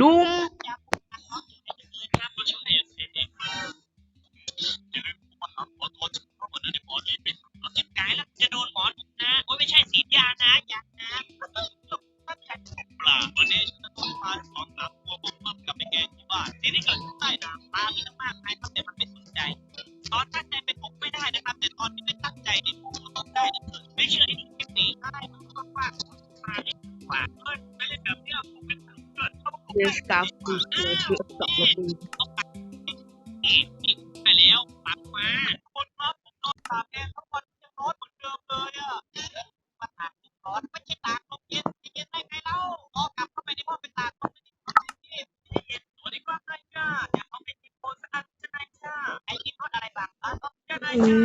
ลุงยาป้องกันหมอถึงไม่ได้เลยครับมาช่วยเองสิอย่าลืมคนหมอขอโทษเพราะวันนั้นหมอนี่เป็นรถจิบกายแล้วจะโดนหมอดุนะโอ้ยไม่ใช่สีดยานะยานะปลาวันนี้ฉันจะต้องพาสองสามตัวบุกมากับไอ้แกที่บ้านสิ่งที่เกิดขึ้นใต้น้ำปลามีตั้งมาก สกาฟูเสือที่สองประตูนี่นี่ไปแล้วปักมาคนครับผมนอนตากแอร์ทั้งวันยังร้อนเหมือนเดิมเลยอะมาตากร้อนไม่ใช่ตากลมเย็นเย็นได้ไงเล่าออกกลับเข้าไปในห้องไปตากลมไม่ได้ไม่ได้เย็นสวัสดีคนายจ้าอยากเอาไปกินโพสอันใช่ไหมจ้าไอ้กินรสอะไรบางอะก็ไหมอืจ้า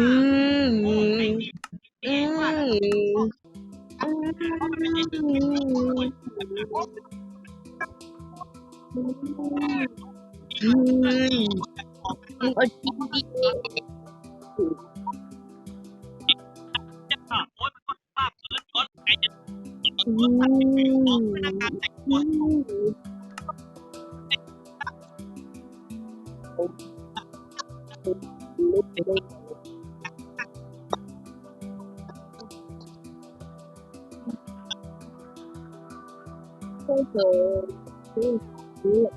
อืมมึงเอาจริงดิจ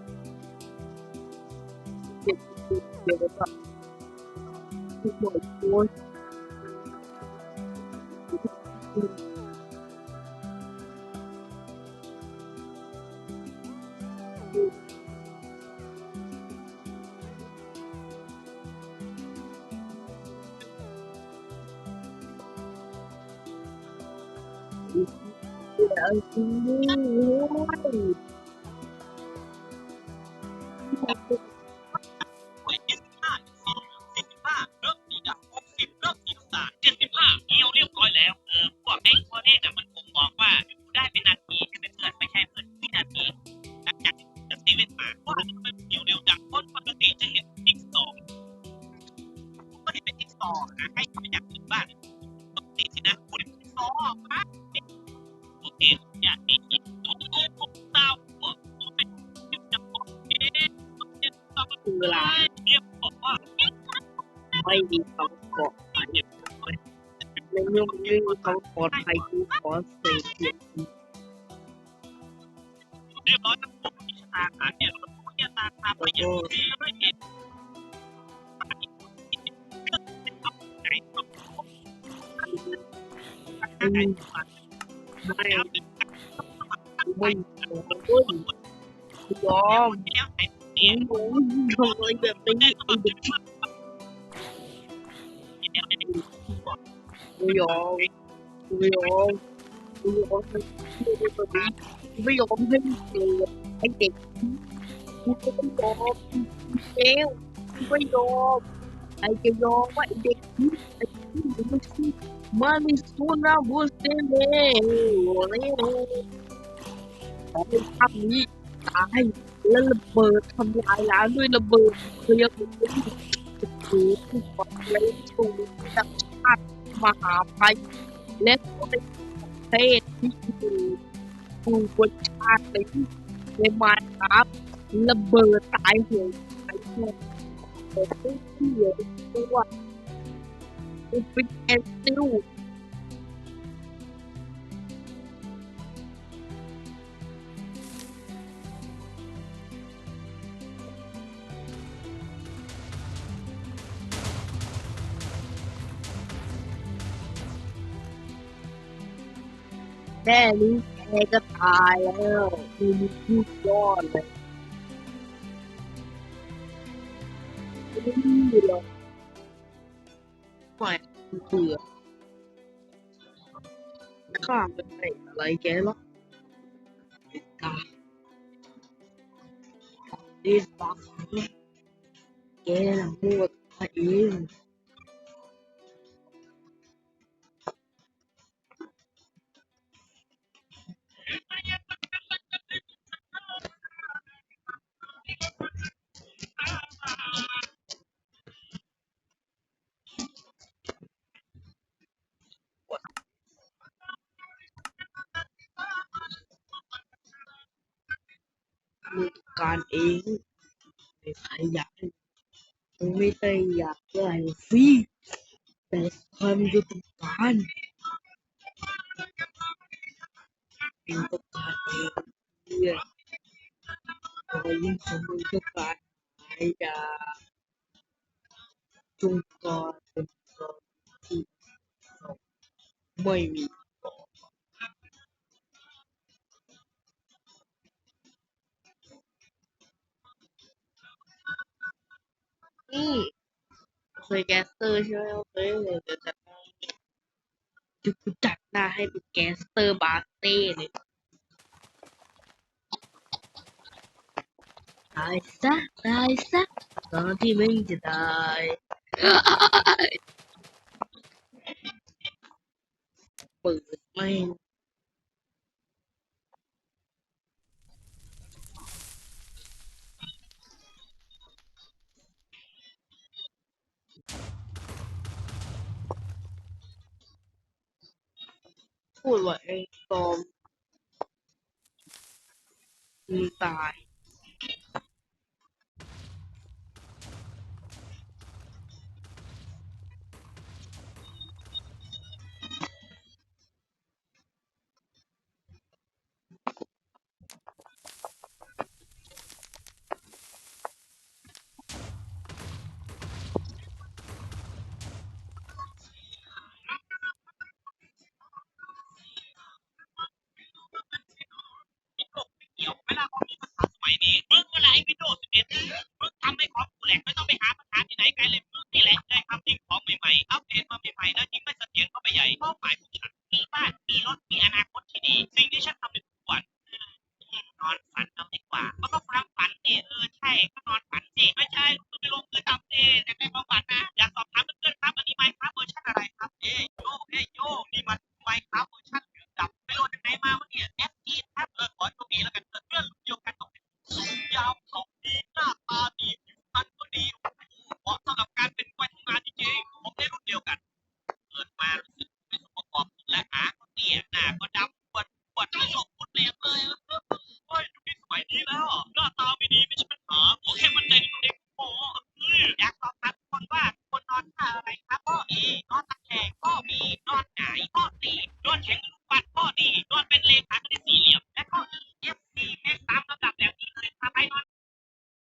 Yeah, I'm doing มาว่มันเป็นเดียวเร็วจังคนปกติจะเห็นติ๊กสองก็เห็นเป็นติ๊กสองนะให้ทำอย่างอื่นบ้างปกติสินะคุณจิ๊กสองนะโอเคอย่างนี้ตัวนี้ผมดาวผมเป็นยึดจับผมเอ๊ะเจ็ดสองคือเวลาเรียบบอกว่าไม่มีความปลอดภัยในเมื่อมันไม่มีความปลอดภัยกูขอเสกเสียเรียบร้อยทั้งหมดที่ชะตาขาดเนี่ยเราต้องเนี่ย ตาขาดไปอย่างนี้ไม่เห็นไหนต้องอืมไม่ไม่โอ้ยยอ มแล้วแต่เอเด็กกูยอมคือเชี่ยอมให้เกิดไอ้เด็กกูก็ไม่ยอมเอวกูไม่ยอมไอ้จะยอมว่าไอ้เด็กนี้ไอ้ที่มันไม่ใช่มันไม่สู้นะบุษเล่เลยขอให้ภาพนี้ตายแล้วระเบิดทำลายล้างด้วยระเบิดเคลียร์คือผู้ก่อเหตุสูงจากชาติมหาภัยและก็เป็นประเทศที่อยู่ผู้บนชาติในในมาครับ ระเบิดตายโหงตายโหงแต่ผู้ที่เหลือตัวเป็นแอนซิลแค่นี้แกก็ตายแล้วคือมีพูดยอดเลย ไม่ได้หรอกไม่เบื่อข้าเป็นอะไรแกหรอกไอ้กาดีสักแกน่ะมั่วตัวเอง มึงการเองไม่ใครอยากให้มึงไม่ได้อยากได้ฟรีแต่ความมึงก็ต้องการมึงต้องการเองเนี่ยพอยิ่งของมึงต้องการหายาจงกรเป็นกรที่ไม่มีต่อนี่เค ยแกสเตอร์ใช่ไหมโอเคเลยเดี๋ยวจะจะกูจัดหน้าให้เป็นแกสเตอร์บาร์เต้เลยตายซะตายซะตอนที่มึงจะตายเปิดไม่ งพูดว่าไอะก็ฟังฝันสิเออใช่ก็นอนฝันสิไม่ใช่ลูกขึ้ไปลงมือทำสิแต่ไม่ฟังฝันนะอยากสอบถามเพื่อนครับอันนี้ไมค์ครับเวอร์ชันอะไรครับเอ้ยโยเอ้ยโยนี่มันไมค์ครับเวอร์ชันดับไปโดนไม่รหนมาวะเนี่ยแอปจีนครับเออขอโชคดีแล้วกันเพื่อนเพื่อนเดียวกันตรงนี้ยาวตรงนี้น่า